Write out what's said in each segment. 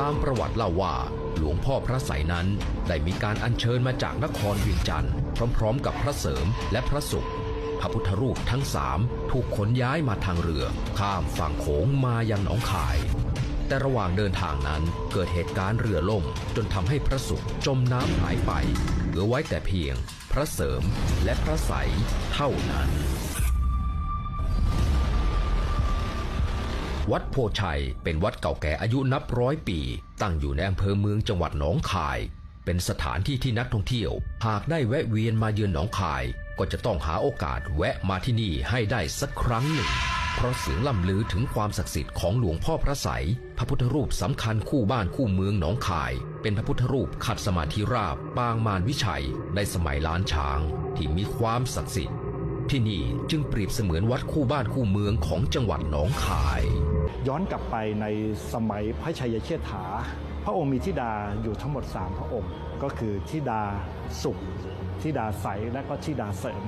ตามประวัติเล่าว่า หลวงพ่อพระไสยนั้น ได้มีการอัญเชิญมาจากนครเวียงจันทร์พร้อมๆ กับพระเสริมและพระสุขพระพุทธรูปทั้งสามถูกขนย้ายมาทางเรือ ข้ามฝั่งโขงมายังหนองคาย แต่ระหว่างเดินทางนั้นเกิดเหตุการณ์เรือล่ม จนทำให้พระสุขจมน้ำหายไป เหลือไว้แต่เพียง พระเสริมและพระไสยเท่านั้น วัดโพชัย เป็นวัดเก่าแก่อายุนับร้อยปี ตั้งอยู่ในอำเภอเมืองจังหวัดหนองคาย เป็นสถานที่ที่นักท่องเที่ยว หากได้แวะเวียนมาเยือนหนองคาย ก็จะต้องหาโอกาสแวะมาที่นี่ให้ได้สักครั้งหนึ่ง เพราะเสียงล่ำลือถึงความศักดิ์สิทธิ์ของหลวงพ่อพระไสยพระพุทธรูปสำคัญคู่บ้านคู่เมืองหนองคาย เป็นพระพุทธรูปขัดสมาธิราบปางมารวิชัย ในสมัยล้านช้าง ที่มีความศักดิ์สิทธิ์ที่นี่จึงเปรียบเสมือนวัดคู่บ้านคู่เมืองของจังหวัดหนองคาย ย้อนกลับไปในสมัยพระชัยเชษฐา พระองค์มีธิดาอยู่ทั้งหมด 3 พระองค์ ก็คือธิดาสุขธิดาใสและก็ธิดาเสริม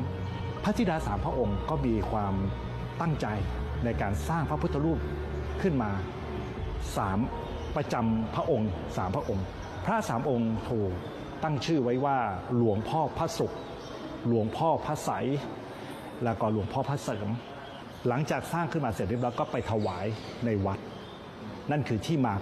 พระธิดาสามพระองค์ก็มีความตั้งใจในการสร้างพระพุทธรูปขึ้นมาสามประจำพระองค์สามพระองค์ พระสามองค์ถูกตั้งชื่อไว้ว่าหลวงพ่อพระสุข หลวงพ่อพระใส แล้วก็หลวงพ่อพระเสริม หลังจากสร้างขึ้นมาเสร็จเรียบร้อยก็ไปถวายในวัด นั่นคือที่มา